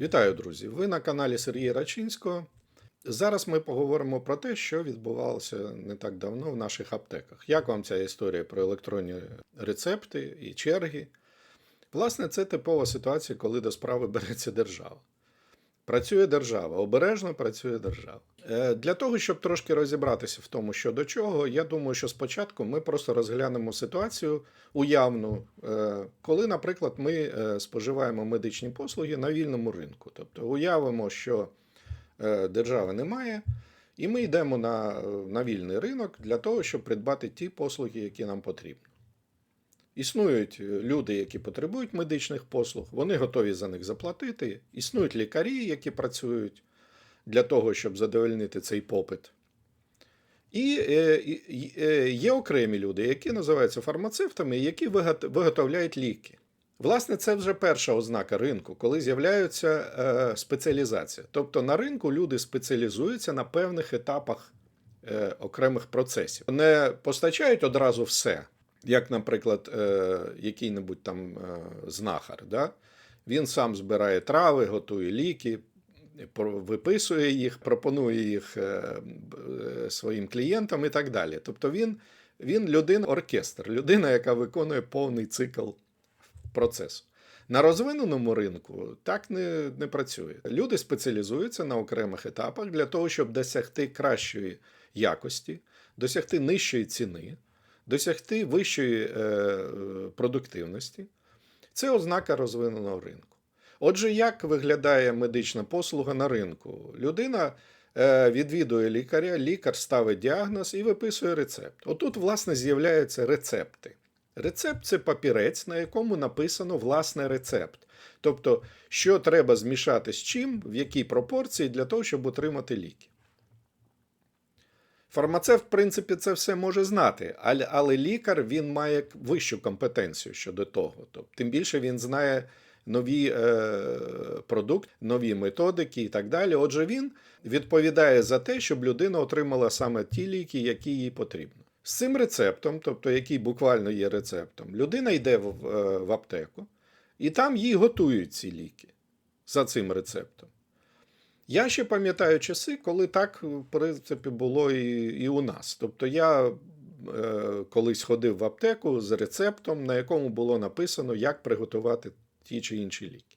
Вітаю, друзі! Ви на каналі Сергія Рачинського. Зараз ми поговоримо про те, що відбувалося не так давно в наших аптеках. Як вам ця історія про електронні рецепти і черги? Власне, це типова ситуація, коли до справи береться держава. Працює держава, обережно працює держава. Е, Для того, щоб трошки розібратися в тому, що до чого, я думаю, що спочатку ми просто розглянемо ситуацію уявну, е, коли, наприклад, ми е, споживаємо медичні послуги на вільному ринку. Тобто уявимо, що держави немає, і ми йдемо на, на вільний ринок для того, щоб придбати ті послуги, які нам потрібні. Існують е, люди, які потребують медичних послуг, вони готові за них заплатити. Існують лікарі, які працюють для того, щоб задовольнити цей попит. І е, е, є окремі люди, які називаються фармацевтами, які виготовляють ліки. Власне, це вже перша ознака ринку, коли з'являється спеціалізація. Тобто на ринку люди спеціалізуються на певних етапах окремих процесів. Не постачають одразу все, як, наприклад, е, який-небудь там е, знахар. Да? Він сам збирає трави, готує ліки, виписує їх, пропонує їх е, своїм клієнтам і так далі. Тобто він, він людина-оркестр, людина, яка виконує повний цикл процесу. На розвиненому ринку так не, не працює. Люди спеціалізуються на окремих етапах для того, щоб досягти кращої якості, досягти нижчої ціни, досягти вищої е, продуктивності. Це ознака розвиненого ринку. Отже, як виглядає медична послуга на ринку? Людина е, відвідує лікаря, лікар ставить діагноз і виписує рецепт. Отут, власне, з'являються рецепти. Рецепт це папірець, на якому написано власне рецепт. Тобто, що треба змішати з чим, в якій пропорції для того, щоб отримати ліки. Фармацевт, в принципі, це все може знати, але, лікар він має вищу компетенцію щодо того. Тобто, тим більше він знає нові е, продукти, нові методики і так далі. Отже, він відповідає за те, щоб людина отримала саме ті ліки, які їй потрібно. З цим рецептом, тобто який буквально є рецептом, людина йде в, е, в аптеку, і там їй готують ці ліки за цим рецептом. Я ще пам'ятаю часи, коли так, в принципі, було і, і у нас. Тобто я е, колись ходив в аптеку з рецептом, на якому було написано, як приготувати ті чи інші ліки.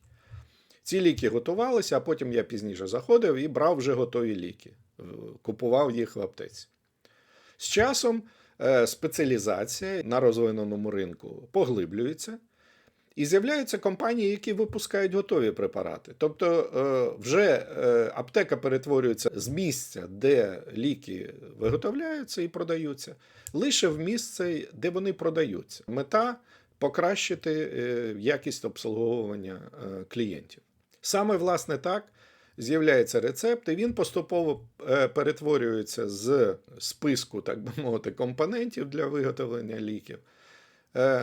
Ці ліки готувалися, а потім я пізніше заходив і брав вже готові ліки, е, купував їх в аптеці. З часом е, спеціалізація на розвиненому ринку поглиблюється. І з'являються компанії, які випускають готові препарати. Тобто е, вже е, аптека перетворюється з місця, де ліки виготовляються і продаються, лише в місце, де вони продаються. Мета покращити е, якість обслуговування клієнтів. Саме власне так з'являється рецепт, і він поступово перетворюється з списку, так би мовити, компонентів для виготовлення ліків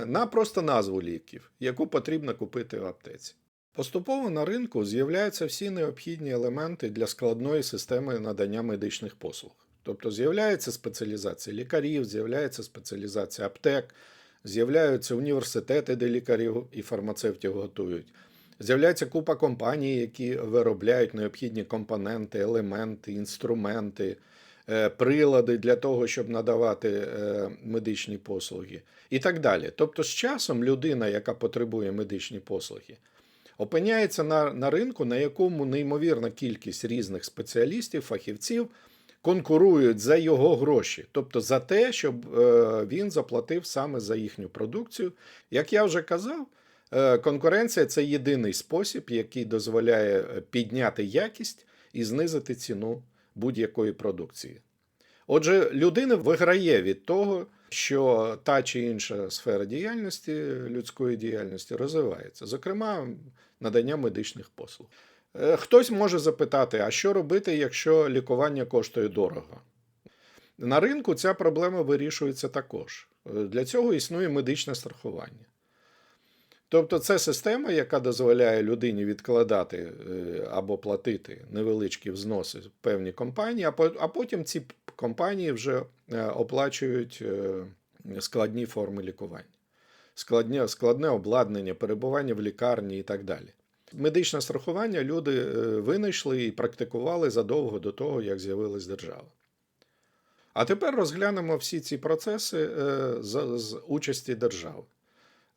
на просто назву ліків, яку потрібно купити в аптеці. Поступово на ринку з'являються всі необхідні елементи для складної системи надання медичних послуг. Тобто з'являється спеціалізація лікарів, з'являється спеціалізація аптек, з'являються університети, де лікарів і фармацевтів готують. З'являється купа компаній, які виробляють необхідні компоненти, елементи, інструменти, е, прилади для того, щоб надавати е, медичні послуги, і так далі. Тобто, з часом людина, яка потребує медичні послуги, опиняється на, на ринку, на якому неймовірна кількість різних спеціалістів, фахівців конкурують за його гроші, тобто за те, щоб е, він заплатив саме за їхню продукцію. Як я вже казав, е, конкуренція це єдиний спосіб, який дозволяє е, підняти якість і знизити ціну будь-якої продукції. Отже, людина виграє від того, що та чи інша сфера діяльності, людської діяльності розвивається, зокрема, надання медичних послуг. Е, Хтось може запитати, а що робити, якщо лікування коштує дорого? На ринку ця проблема вирішується також. Е, Для цього існує медичне страхування. Тобто це система, яка дозволяє людині відкладати е, або платити невеличкі взноси в певні компанії, а потім ці компанії вже е, оплачують е, складні форми лікування, складне, складне обладнання, перебування в лікарні і так далі. Медичне страхування люди винайшли і практикували задовго до того, як з'явилась держава. А тепер розглянемо всі ці процеси з участі держави.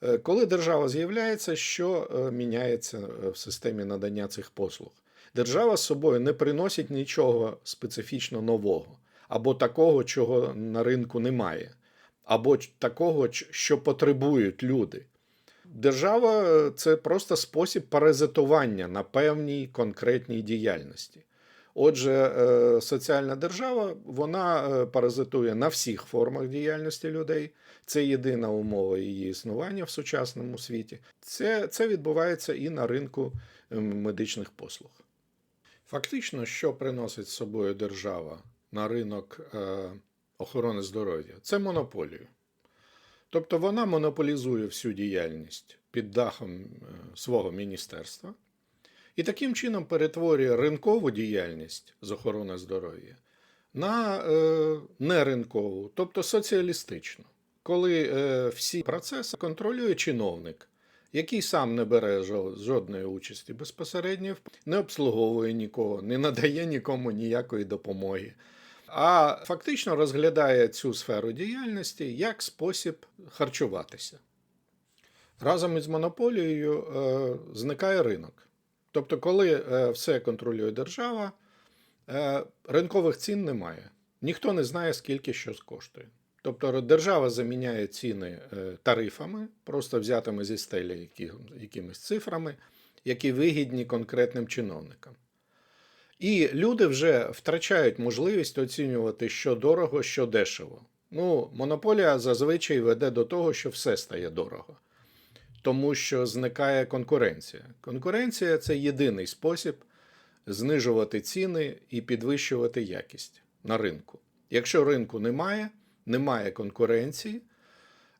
Е, Коли держава з'являється, що е, міняється е, в системі надання цих послуг? Держава з собою не приносить нічого специфічно нового, або такого, чого на ринку немає, або такого, що потребують люди. Держава це просто спосіб паразитування на певній конкретній діяльності. Отже, е, соціальна держава вона е, паразитує на всіх формах діяльності людей. Це єдина умова її існування в сучасному світі. Це, це відбувається і на ринку е, медичних послуг. Фактично, що приносить з собою держава на ринок е, охорони здоров'я? Це монополію. Тобто вона монополізує всю діяльність під дахом свого міністерства і таким чином перетворює ринкову діяльність з охорони здоров'я на е, неринкову, тобто соціалістичну, коли е, всі процеси контролює чиновник, який сам не бере жодної участі безпосередньо, не обслуговує нікого, не надає нікому ніякої допомоги. А фактично розглядає цю сферу діяльності як спосіб харчуватися. Разом із монополією е, зникає ринок. Тобто, коли е, все контролює держава, е, ринкових цін немає. Ніхто не знає, скільки щось коштує. Тобто держава заміняє ціни е, тарифами, просто взятими зі стелі які, якимись цифрами, які вигідні конкретним чиновникам. І люди вже втрачають можливість оцінювати, що дорого, що дешево. Ну, монополія зазвичай веде до того, що все стає дорого, тому що зникає конкуренція. Конкуренція це єдиний спосіб знижувати ціни і підвищувати якість на ринку. Якщо ринку немає, немає конкуренції,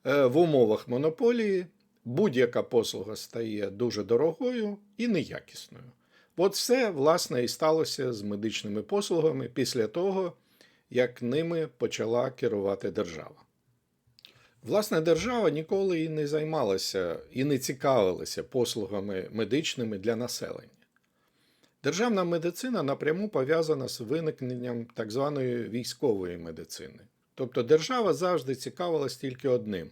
е, в умовах монополії будь-яка послуга стає дуже дорогою і неякісною. От все, власне, і сталося з медичними послугами після того, як ними почала керувати держава. Власне, держава ніколи і не займалася і не цікавилася послугами медичними для населення. Державна медицина напряму пов'язана з виникненням так званої військової медицини. Тобто держава завжди цікавилась тільки одним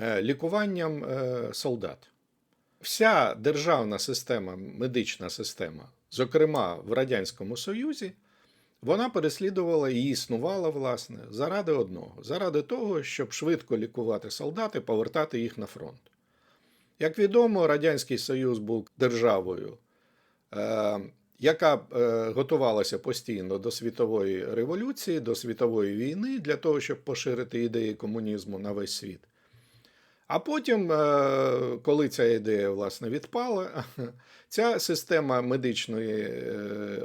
е, лікуванням е, солдат. Вся державна система, медична система, зокрема в Радянському Союзі, вона переслідувала і існувала, власне, заради одного: заради того, щоб швидко лікувати солдат повертати їх на фронт. Як відомо, Радянський Союз був державою, е, яка е, готувалася постійно до світової революції, до світової війни для того, щоб поширити ідеї комунізму на весь світ. А потім, е, коли ця ідея власне відпала, ця система медичної е,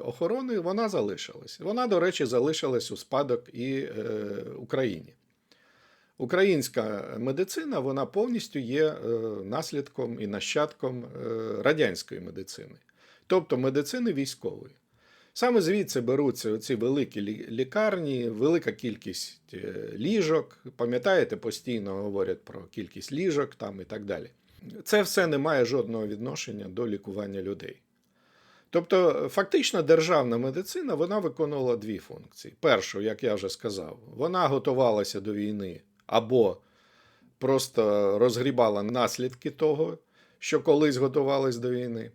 охорони вона залишилась. Вона, до речі, залишилась у спадок і е, Україні. Українська медицина вона повністю є наслідком і нащадком радянської медицини, тобто медицини військової. Саме звідси беруться ці великі лікарні, велика кількість е, ліжок. Пам'ятаєте, постійно говорять про кількість ліжок там і так далі. Це все не має жодного відношення до лікування людей. Тобто, фактично, державна медицина вона виконувала дві функції. Першу, як я вже сказав, вона готувалася до війни або просто розгрібала наслідки того, що колись готувалась до війни.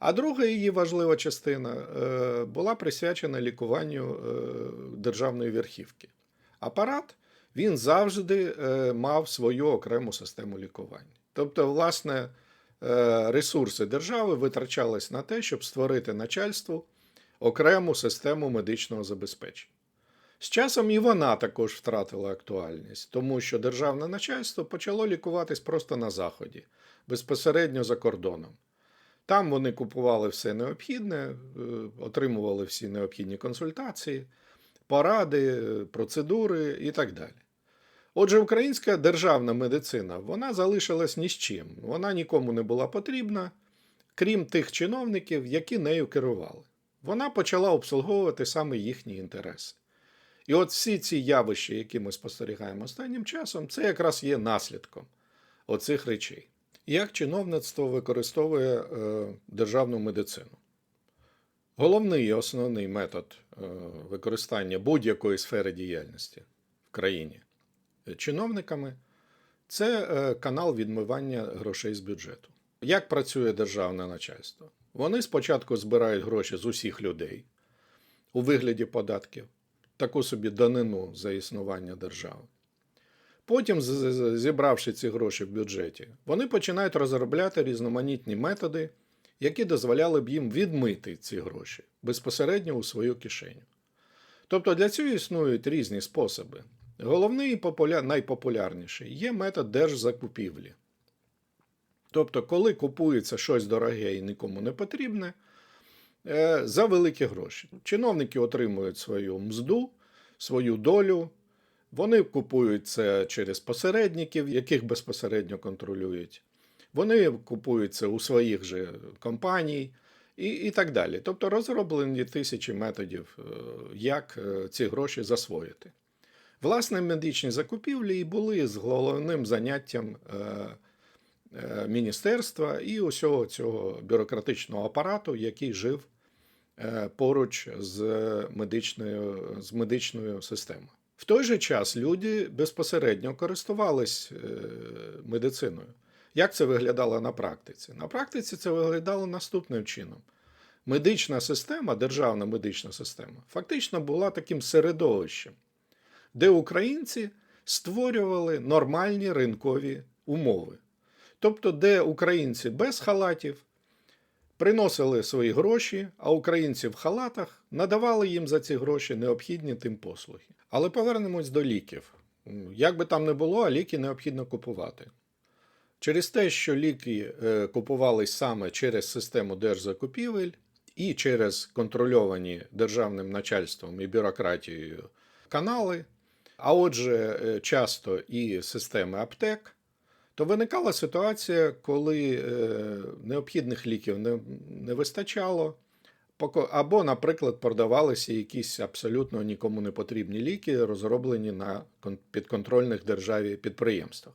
А друга її важлива частина е, була присвячена лікуванню е, державної верхівки. Апарат він завжди е, мав свою окрему систему лікування. Тобто, власне, ресурси держави витрачались на те, щоб створити начальству окрему систему медичного забезпечення. З часом і вона також втратила актуальність, тому що державне начальство почало лікуватись просто на Заході, безпосередньо за кордоном. Там вони купували все необхідне, е, отримували всі необхідні консультації, поради, процедури і так далі. Отже, українська державна медицина вона залишилась ні з чим. Вона нікому не була потрібна, крім тих чиновників, які нею керували. Вона почала обслуговувати саме їхні інтереси. І от всі ці явища, які ми спостерігаємо останнім часом, це якраз є наслідком оцих речей. Як чиновництво використовує е, державну медицину? Головний і основний метод е, використання будь-якої сфери діяльності в країні чиновниками це е, канал відмивання грошей з бюджету. Як працює державне начальство? Вони спочатку збирають гроші з усіх людей у вигляді податків, таку собі данину за існування держави. Потім, зібравши ці гроші в бюджеті, вони починають розробляти різноманітні методи, які дозволяли б їм відмити ці гроші безпосередньо у свою кишеню. Тобто для цього існують різні способи. Головний і популя... найпопулярніший є метод держзакупівлі. Тобто, коли купується щось дороге і нікому не потрібне, е, за великі гроші. Чиновники отримують свою мзду, свою долю. Вони купують це через посередників, яких безпосередньо контролюють. Вони купують це у своїх же компаній і, і так далі. Тобто розроблені тисячі методів, е, як е, ці гроші засвоїти. Власне, медичні закупівлі і були з головним заняттям е, міністерства і усього цього бюрократичного апарату, який жив поруч з медичною, з медичною системою. В той же час люди безпосередньо користувались е, медициною. Як це виглядало на практиці? На практиці це виглядало наступним чином. Медична система, державна медична система, фактично була таким середовищем, де українці створювали нормальні ринкові умови. Тобто, де українці без халатів приносили свої гроші, а українці в халатах надавали їм за ці гроші необхідні тим послуги. Але повернемось до ліків. Як би там не було, а ліки необхідно купувати. Через те, що ліки е, купувались саме через систему держзакупівель і через контрольовані державним начальством і бюрократією канали, а отже, е, часто і системи аптек, то виникала ситуація, коли е, необхідних ліків не, не вистачало, або, наприклад, продавалися якісь абсолютно нікому не потрібні ліки, розроблені на підконтрольних державі підприємствах.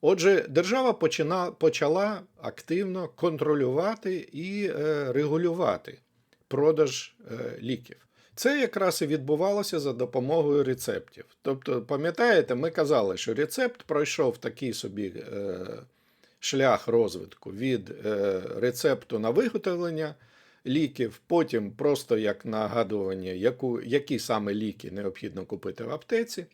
Отже, держава почина, почала активно контролювати і е, регулювати продаж е, ліків. Це якраз і відбувалося за допомогою рецептів. Тобто, пам'ятаєте, ми казали, що рецепт пройшов такий собі е, шлях розвитку від е, рецепту на виготовлення ліків, потім просто як нагадування, яку, які саме ліки необхідно купити в аптеці.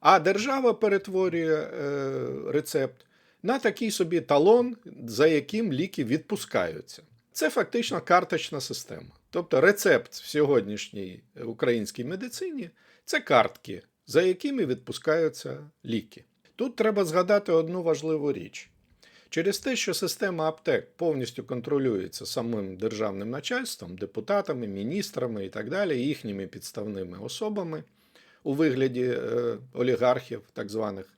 А держава перетворює е, рецепт на такий собі талон, за яким ліки відпускаються. Це фактично карточна система. Тобто рецепт в сьогоднішній українській медицині це картки, за якими відпускаються ліки. Тут треба згадати одну важливу річ. Через те, що система аптек повністю контролюється самим державним начальством, депутатами, міністрами і так далі, їхніми підставними особами у вигляді е, олігархів, так званих,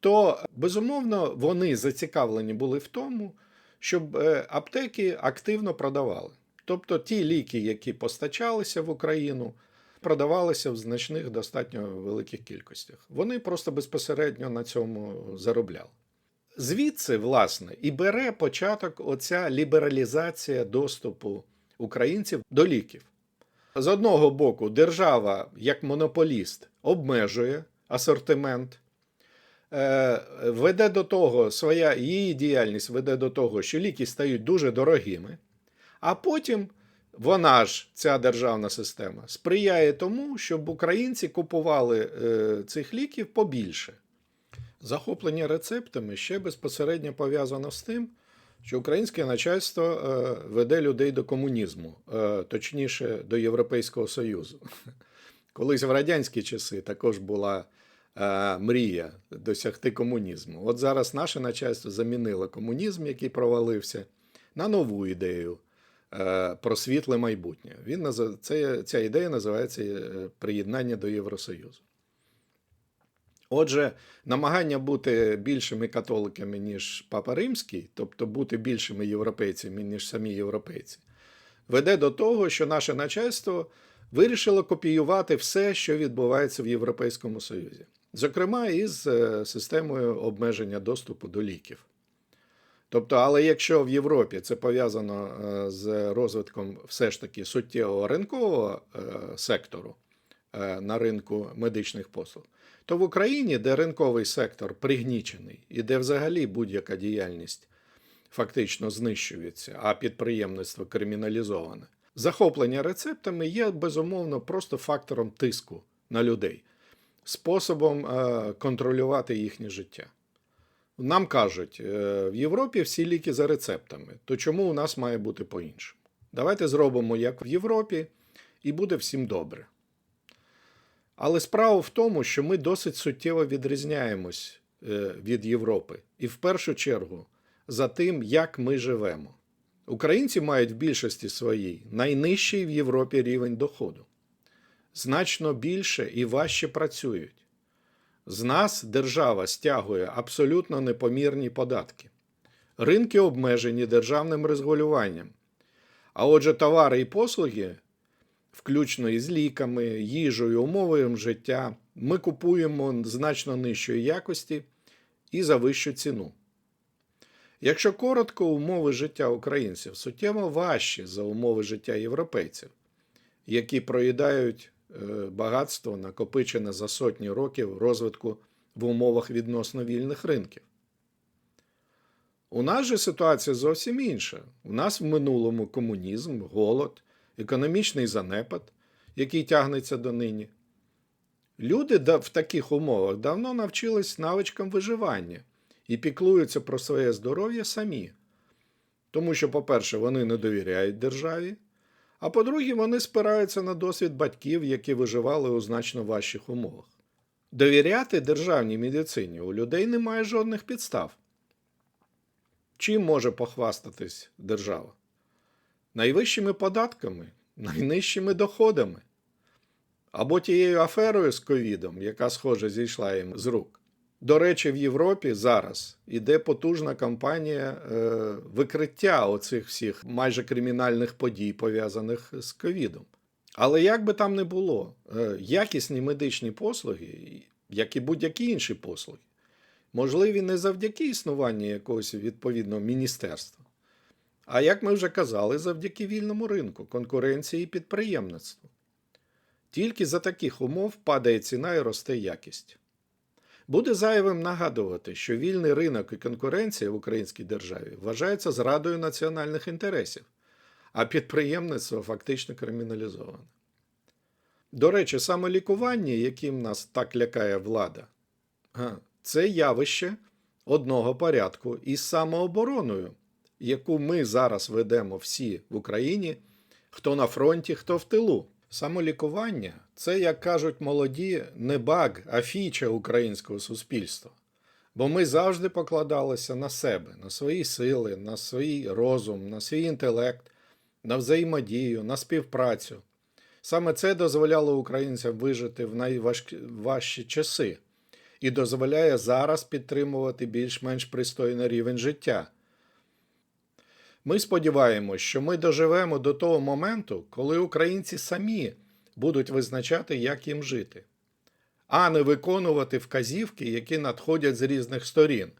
то безумовно вони зацікавлені були в тому, щоб е, аптеки активно продавали. Тобто ті ліки, які постачалися в Україну, продавалися в значних достатньо великих кількостях. Вони просто безпосередньо на цьому заробляли. Звідси, власне, і бере початок оця лібералізація доступу українців до ліків. З одного боку, держава, як монополіст, обмежує асортимент, е, веде до того, своя її діяльність веде до того, що ліки стають дуже дорогими, а потім вона ж, ця державна система, сприяє тому, щоб українці купували е, цих ліків побільше. Захоплення рецептами ще безпосередньо пов'язано з тим, що українське начальство е, веде людей до комунізму, е, точніше до Європейського Союзу. Колись в радянські часи також була е, мрія досягти комунізму. От зараз наше начальство замінило комунізм, який провалився, на нову ідею е, про світле майбутнє. Він назив- це, ця ідея називається е, приєднання до Євросоюзу. Отже, намагання бути більшими католиками, ніж Папа Римський, тобто бути більшими європейцями, ніж самі європейці, веде до того, що наше начальство вирішило копіювати все, що відбувається в Європейському Союзі, зокрема із е, системою обмеження доступу до ліків. Тобто, але якщо в Європі це пов'язано е, з розвитком все ж таки суттєвого ринкового е, сектору е, на ринку медичних послуг, то в Україні, де ринковий сектор пригнічений і де взагалі будь-яка діяльність фактично знищується, а підприємництво криміналізоване, захоплення рецептами є безумовно просто фактором тиску на людей, способом контролювати їхнє життя. Нам кажуть, е, в Європі всі ліки за рецептами, то чому у нас має бути по-іншому? Давайте зробимо як в Європі, і буде всім добре. Але справа в тому, що ми досить суттєво відрізняємось е, від Європи. І в першу чергу за тим, як ми живемо. Українці мають в більшості своїй найнижчий в Європі рівень доходу. Значно більше і важче працюють. З нас держава стягує абсолютно непомірні податки. Ринки обмежені державним регулюванням. А отже, товари і послуги, включно із ліками, їжею, умовами життя, ми купуємо значно нижчої якості і за вищу ціну. Якщо коротко, умови життя українців суттєво важчі за умови життя європейців, які проїдають багатство, накопичене за сотні років розвитку в умовах відносно вільних ринків. У нас же ситуація зовсім інша. У нас в минулому комунізм, голод, економічний занепад, який тягнеться до нині. Люди в таких умовах давно навчились навичкам виживання і піклуються про своє здоров'я самі. Тому що, по-перше, вони не довіряють державі, а по-друге, вони спираються на досвід батьків, які виживали у значно важчих умовах. Довіряти державній медицині у людей немає жодних підстав. Чим може похвастатись держава? Найвищими податками, найнижчими доходами або тією аферою з ковідом, яка, схоже, зійшла їм з рук. До речі, в Європі зараз іде потужна кампанія е, викриття оцих всіх майже кримінальних подій, пов'язаних з ковідом. Але як би там не було, е, якісні медичні послуги, як і будь-які інші послуги, можливі не завдяки існуванню якогось відповідного міністерства, а як ми вже казали, завдяки вільному ринку, конкуренції і підприємництву. Тільки за таких умов падає ціна і росте якість. Буде зайвим нагадувати, що вільний ринок і конкуренція в українській державі вважаються зрадою національних інтересів, а підприємництво фактично криміналізоване. До речі, саме лікування, яким нас так лякає влада, це явище одного порядку із самообороною, яку ми зараз ведемо всі в Україні, хто на фронті, хто в тилу. Самолікування це, як кажуть молоді, не баг, а фіча українського суспільства. Бо ми завжди покладалися на себе, на свої сили, на свій розум, на свій інтелект, на взаємодію, на співпрацю. Саме це дозволяло українцям вижити в найважчі часи і дозволяє зараз підтримувати більш-менш пристойний рівень життя. Ми сподіваємось, що ми доживемо до того моменту, коли українці самі будуть визначати, як їм жити, а не виконувати вказівки, які надходять з різних сторін.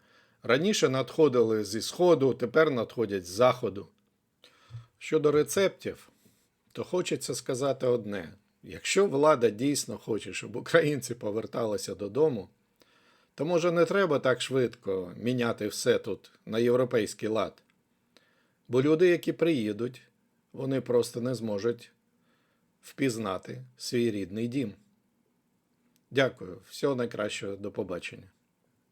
Раніше надходили зі Сходу, тепер надходять з Заходу. Щодо рецептів, то хочеться сказати одне: якщо влада дійсно хоче, щоб українці поверталися додому, то може не треба так швидко міняти все тут на європейський лад. Бо люди, які приїдуть, вони просто не зможуть впізнати свій рідний дім. Дякую, всього найкращого, до побачення.